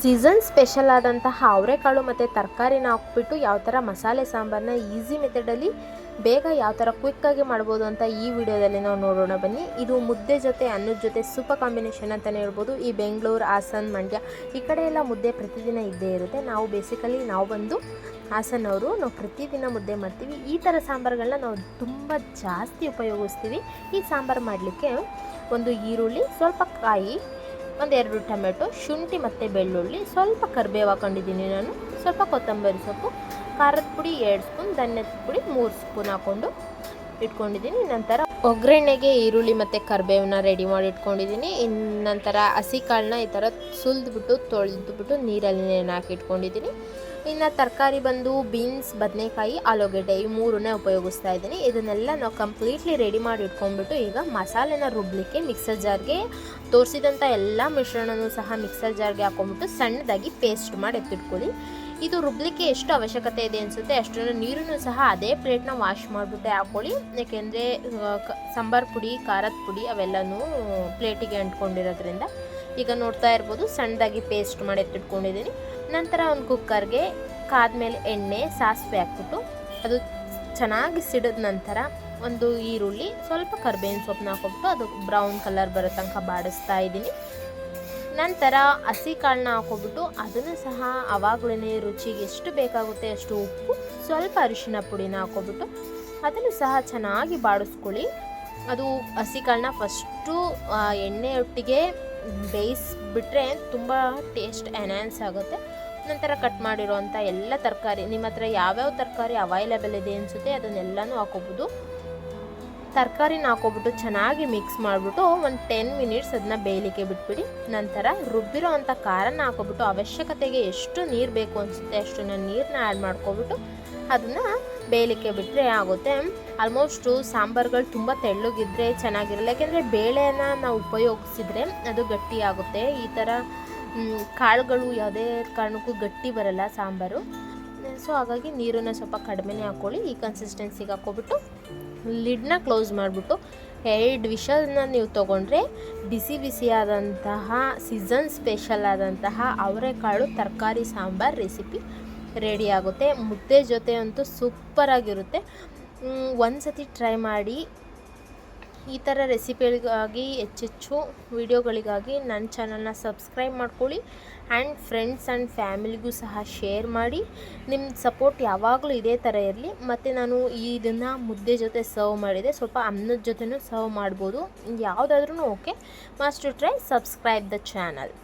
Season special ಆದಂತಹ ಅವರೆಕಾಳು ಮತ್ತು ತರಕಾರಿನ ಹಾಕ್ಬಿಟ್ಟು ಯಾವ ಥರ ಮಸಾಲೆ ಸಾಂಬಾರನ್ನ ಈಸಿ ಮೆಥಡಲ್ಲಿ ಬೇಗ ಯಾವ ಥರ ಕ್ವಿಕ್ಕಾಗಿ ಮಾಡ್ಬೋದು ಅಂತ ಈ ವಿಡಿಯೋದಲ್ಲಿ ನಾವು ನೋಡೋಣ. ಬನ್ನಿ, ಇದು ಮುದ್ದೆ ಜೊತೆ, ಅನ್ನದ ಜೊತೆ ಸೂಪರ್ ಕಾಂಬಿನೇಷನ್ ಅಂತಲೇ ಹೇಳ್ಬೋದು. ಈ ಬೆಂಗಳೂರು, ಹಾಸನ್, ಮಂಡ್ಯ ಈ ಕಡೆ ಎಲ್ಲ ಮುದ್ದೆ ಪ್ರತಿದಿನ ಇದ್ದೇ ಇರುತ್ತೆ. ನಾವು ಬೇಸಿಕಲಿ ನಾವು ಬಂದು ಹಾಸನವರು ನಾವು ಪ್ರತಿದಿನ ಮುದ್ದೆ ಮಾಡ್ತೀವಿ. ಈ ಥರ ಸಾಂಬಾರುಗಳನ್ನ ನಾವು ತುಂಬ ಜಾಸ್ತಿ ಉಪಯೋಗಿಸ್ತೀವಿ. ಈ ಸಾಂಬಾರು ಮಾಡಲಿಕ್ಕೆ ಒಂದು ಈರುಳ್ಳಿ, ಸ್ವಲ್ಪ ಕಾಯಿ ಒಂದೆರಡು ಟೊಮೆಟೊ, ಶುಂಠಿ ಮತ್ತು ಬೆಳ್ಳುಳ್ಳಿ. ಸ್ವಲ್ಪ ಕರಿಬೇವು ಹಾಕೊಂಡಿದ್ದೀನಿ ನಾನು. ಸ್ವಲ್ಪ ಕೊತ್ತಂಬರಿ ಸೊಪ್ಪು, ಖಾರದ ಪುಡಿ ಎರಡು ಸ್ಪೂನ್, ಧನ್ಯದ ಪುಡಿ ಮೂರು ಸ್ಪೂನ್ ಹಾಕ್ಕೊಂಡು ಇಟ್ಕೊಂಡಿದ್ದೀನಿ. ನಂತರ ಒಗ್ಗರಣೆಗೆ ಈರುಳ್ಳಿ ಮತ್ತು ಕರಿಬೇವನ್ನ ರೆಡಿ ಮಾಡಿ ಇಟ್ಕೊಂಡಿದ್ದೀನಿ ಇನ್ನು ನಂತರ ಹಸಿ ಕಾಳನ್ನ ಈ ಥರ ಸುಲಿದ್ಬಿಟ್ಟು, ತೊಳೆದ್ಬಿಟ್ಟು ನೀರಲ್ಲಿ ನೆನೆ ಇಟ್ಕೊಂಡಿದ್ದೀನಿ ಇನ್ನು ತರಕಾರಿ ಬಂದು ಬೀನ್ಸ್, ಬದನೆಕಾಯಿ, ಆಲೂಗಡ್ಡೆ ಈ ಮೂರನ್ನೇ ಉಪಯೋಗಿಸ್ತಾ ಇದ್ದೀನಿ. ಇದನ್ನೆಲ್ಲ ನಾವು ಕಂಪ್ಲೀಟ್ಲಿ ರೆಡಿ ಮಾಡಿ ಇಟ್ಕೊಂಡ್ಬಿಟ್ಟು ಈಗ ಮಸಾಲೆನ ರುಬ್ಲಿಕ್ಕೆ ಮಿಕ್ಸರ್ ಜಾರ್ಗೆ ತೋರಿಸಿದಂಥ ಎಲ್ಲ ಮಿಶ್ರಣನೂ ಸಹ ಮಿಕ್ಸರ್ ಜಾರ್ಗೆ ಹಾಕೊಂಡ್ಬಿಟ್ಟು ಸಣ್ಣದಾಗಿ ಪೇಸ್ಟ್ ಮಾಡಿ ಎತ್ತಿಟ್ಕೊಳ್ಳಿ. ಇದು ರುಬ್ಲಿಕ್ಕೆ ಎಷ್ಟು ಅವಶ್ಯಕತೆ ಇದೆ ಅನಿಸುತ್ತೆ? ಅಷ್ಟನ್ನು ನೀರನ್ನು ಸಹ ಅದೇ ಪ್ಲೇಟ್ನ ವಾಶ್ ಮಾಡಿಬಿಟ್ಟೆ ಹಾಕ್ಕೊಳ್ಳಿ ಯಾಕೆಂದರೆ ಸಾಂಬಾರು ಪುಡಿ, ಖಾರದ ಪುಡಿ ಅವೆಲ್ಲನೂ ಪ್ಲೇಟಿಗೆ ಅಂಟ್ಕೊಂಡಿರೋದ್ರಿಂದ ಈಗ ನೋಡ್ತಾ ಇರ್ಬೋದು. ಸಣ್ಣದಾಗಿ ಪೇಸ್ಟ್ ಮಾಡಿ ಎತ್ತಿಟ್ಕೊಂಡಿದ್ದೀನಿ. ನಂತರ ಒಂದು ಕುಕ್ಕರ್ಗೆ ಕಾದ್ಮೇಲೆ ಎಣ್ಣೆ, ಸಾಸಿವೆ ಹಾಕ್ಬಿಟ್ಟು ಅದು ಚೆನ್ನಾಗಿ ಸಿಡಿದ ನಂತರ ಒಂದು ಈರುಳ್ಳಿ, ಸ್ವಲ್ಪ ಕರ್ಬೇವಿನ ಸೊಪ್ಪನ್ನ ಹಾಕ್ಬಿಟ್ಟು ಅದು ಬ್ರೌನ್ ಕಲರ್ ಬರೋ ತನಕ ಬಾಡಿಸ್ತಾ ಇದ್ದೀನಿ. ನಂತರ ಹಸಿ ಕಾಳನ್ನ ಹಾಕ್ಕೊಬಿಟ್ಟು ಅದನ್ನು ಸಹ ಅವಾಗಲೇ ರುಚಿಗೆ ಎಷ್ಟು ಬೇಕಾಗುತ್ತೆ ಅಷ್ಟು ಉಪ್ಪು, ಸ್ವಲ್ಪ ಅರಿಶಿನ ಪುಡಿನ ಹಾಕ್ಕೊಬಿಟ್ಟು ಅದನ್ನು ಸಹ ಚೆನ್ನಾಗಿ ಬಾಡಿಸ್ಕೊಳ್ಳಿ. ಅದು ಹಸಿ ಕಾಳನ್ನ ಫಸ್ಟು ಎಣ್ಣೆಯೊಟ್ಟಿಗೆ ಬೇಯಿಸ್ಬಿಟ್ರೆ ತುಂಬ ಟೇಸ್ಟ್ ಎನ್ಹ್ಯಾನ್ಸ್ ಆಗುತ್ತೆ. ನಂತರ ಕಟ್ ಮಾಡಿರೋವಂಥ ಎಲ್ಲ ತರಕಾರಿ, ನಿಮ್ಮ ಹತ್ರ ಯಾವ್ಯಾವ ತರಕಾರಿ ಅವೈಲೇಬಲ್ ಇದೆ ಅನಿಸುತ್ತೆ ಅದನ್ನೆಲ್ಲನೂ ಹಾಕೋಬೋದು. ತರಕಾರಿನ ಹಾಕೋಬಿಟ್ಟು ಚೆನ್ನಾಗಿ ಮಿಕ್ಸ್ ಮಾಡಿಬಿಟ್ಟು ಒಂದು ಟೆನ್ ಮಿನಿಟ್ಸ್ ಅದನ್ನ ಬೇಯಲಿಕ್ಕೆ ಬಿಟ್ಬಿಡಿ. ನಂತರ ರುಬ್ಬಿರೋ ಅಂಥ ಖಾರನ ಹಾಕೋಬಿಟ್ಟು ಅವಶ್ಯಕತೆಗೆ ಎಷ್ಟು ನೀರು ಬೇಕು ಅನಿಸುತ್ತೆ ಅಷ್ಟನ್ನು ನೀರನ್ನ ಆ್ಯಡ್ ಮಾಡ್ಕೊಬಿಟ್ಟು ಅದನ್ನು ಬೇಯಲಿಕ್ಕೆ ಬಿಟ್ಟರೆ ಆಗುತ್ತೆ. ಆಲ್ಮೋಸ್ಟು ಸಾಂಬಾರುಗಳು ತುಂಬ ತೆಳ್ಳಗಿದ್ರೆ ಚೆನ್ನಾಗಿರಲ್ಲ, ಯಾಕೆಂದರೆ ಬೇಳೆನ ನಾವು ಉಪಯೋಗಿಸಿದ್ರೆ ಅದು ಗಟ್ಟಿ ಆಗುತ್ತೆ. ಈ ಥರ ಕಾಳುಗಳು ಯಾವುದೇ ಕಾರಣಕ್ಕೂ ಗಟ್ಟಿ ಬರಲ್ಲ ಸಾಂಬಾರು. ಸೊ ಹಾಗಾಗಿ ನೀರನ್ನು ಸ್ವಲ್ಪ ಕಡಿಮೆನೇ ಹಾಕ್ಕೊಳ್ಳಿ ಈ ಕನ್ಸಿಸ್ಟೆನ್ಸಿಗೆ ಹಾಕ್ಕೊಬಿಟ್ಟು ಲಿಡ್ನ ಕ್ಲೋಸ್ ಮಾಡಿಬಿಟ್ಟು ಎರಡು ವಿಷಲನ್ನ ನೀವು ತೊಗೊಂಡ್ರೆ ಬಿಸಿ ಬಿಸಿಯಾದಂತಹ ಸೀಸನ್ ಸ್ಪೆಷಲ್ ಆದಂತಹ ಅವರೆಕಾಳು, ತರಕಾರಿ, ಸಾಂಬಾರು ರೆಸಿಪಿ ರೆಡಿ ಆಗುತ್ತೆ. ಮುದ್ದೆ ಜೊತೆ ಅಂತೂ ಸೂಪರಾಗಿರುತ್ತೆ. ಒಂದು ಸತಿ ಟ್ರೈ ಮಾಡಿ ಈ ಥರ ರೆಸಿಪಿಗಳಿಗಾಗಿ ಹೆಚ್ಚೆಚ್ಚು ವಿಡಿಯೋಗಳಿಗಾಗಿ ನನ್ನ ಚಾನಲ್ನ ಸಬ್ಸ್ಕ್ರೈಬ್ ಮಾಡ್ಕೊಳ್ಳಿ ಆ್ಯಂಡ್ ಫ್ರೆಂಡ್ಸ್ ಆ್ಯಂಡ್ ಫ್ಯಾಮಿಲಿಗೂ ಸಹ ಶೇರ್ ಮಾಡಿ. ನಿಮ್ಮ ಸಪೋರ್ಟ್ ಯಾವಾಗಲೂ ಇದೇ ಥರ ಇರಲಿ. ಮತ್ತು ನಾನು ಇದನ್ನು ಮುದ್ದೆ ಜೊತೆ ಸರ್ವ್ ಮಾಡಿದೆ. ಸ್ವಲ್ಪ ಅನ್ನದ ಜೊತೆನೂ ಸರ್ವ್ ಮಾಡ್ಬೋದು. ಯಾವುದಾದ್ರೂ okay. Must try subscribe the channel.